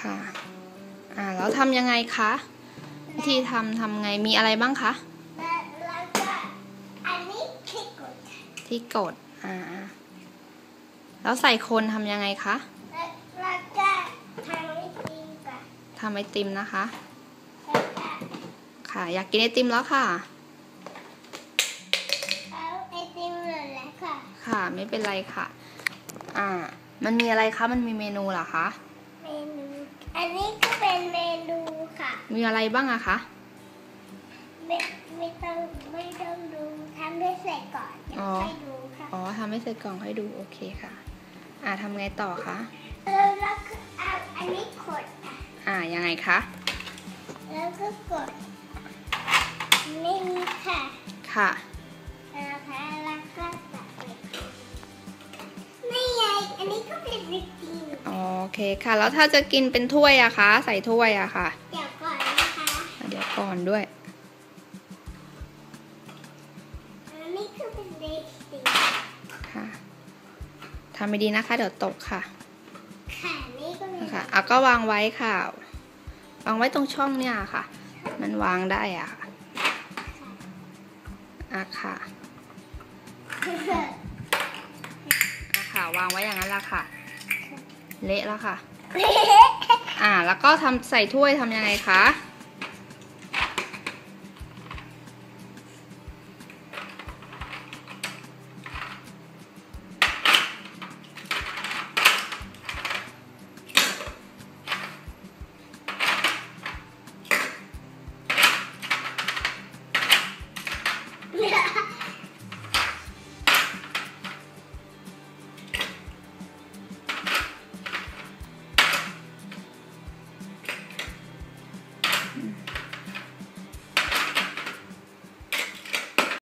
ค่ะ อ่าแล้วทำยังไงคะวิธีทำทำไงมีอะไรบ้างคะแล้วก็อันนี้คลิกกดที่กดอ่าแล้วใส่คนทำยังไงคะแล้วก็ทางนี้จริงก่อนทำไอติมนะคะ ค่ะ อยากกินไอติมแล้วค่ะเอาไอติมหล่นแล้วค่ะ ค่ะไม่เป็นไรค่ะ อ่า มันมีอะไรคะ มันมีเมนูเหรอคะ นูอันนี้ก็เป็นเมนูค่ะ มีอะไรบ้างอะคะไม่ไม่ต้องไม่ต้องดูทำให้เสร็จก่อนเดี๋ยวอ๋อให้ดูค่ะอ๋อทำให้เสร็จกล่องให้ดูโอเคค่ะ อ่าทำไงต่อคะแล้วแล้วก็เอาอันนี้กดค่ะอ่ายังไงคะแล้วก็กดนี่ค่ะค่ะนะคะ อันนี้ก็เป็นวิตีโอเคค่ะ แล้วถ้าจะกินเป็นถ้วยอะคะ ใส่ถ้วยอะค่ะ เดี๋ยวก่อนนะคะอะเดี๋ยวก่อนด้วยอันนี้ก็เป็นเบสตีค่ะทำไม่ดีนะคะ เดี๋ยวตกค่ะค่ะนี่ก็เป็นค่ะเอาก็วางไว้ค่ะ วางไว้ตรงช่องเนี่ยค่ะ มันวางได้อะค่ะอะค่ะอะค่ะ วางไว้อย่างนั้นละค่ะ เละแล้วค่ะ อ่า แล้วก็ทำใส่ถ้วยทำยังไงคะ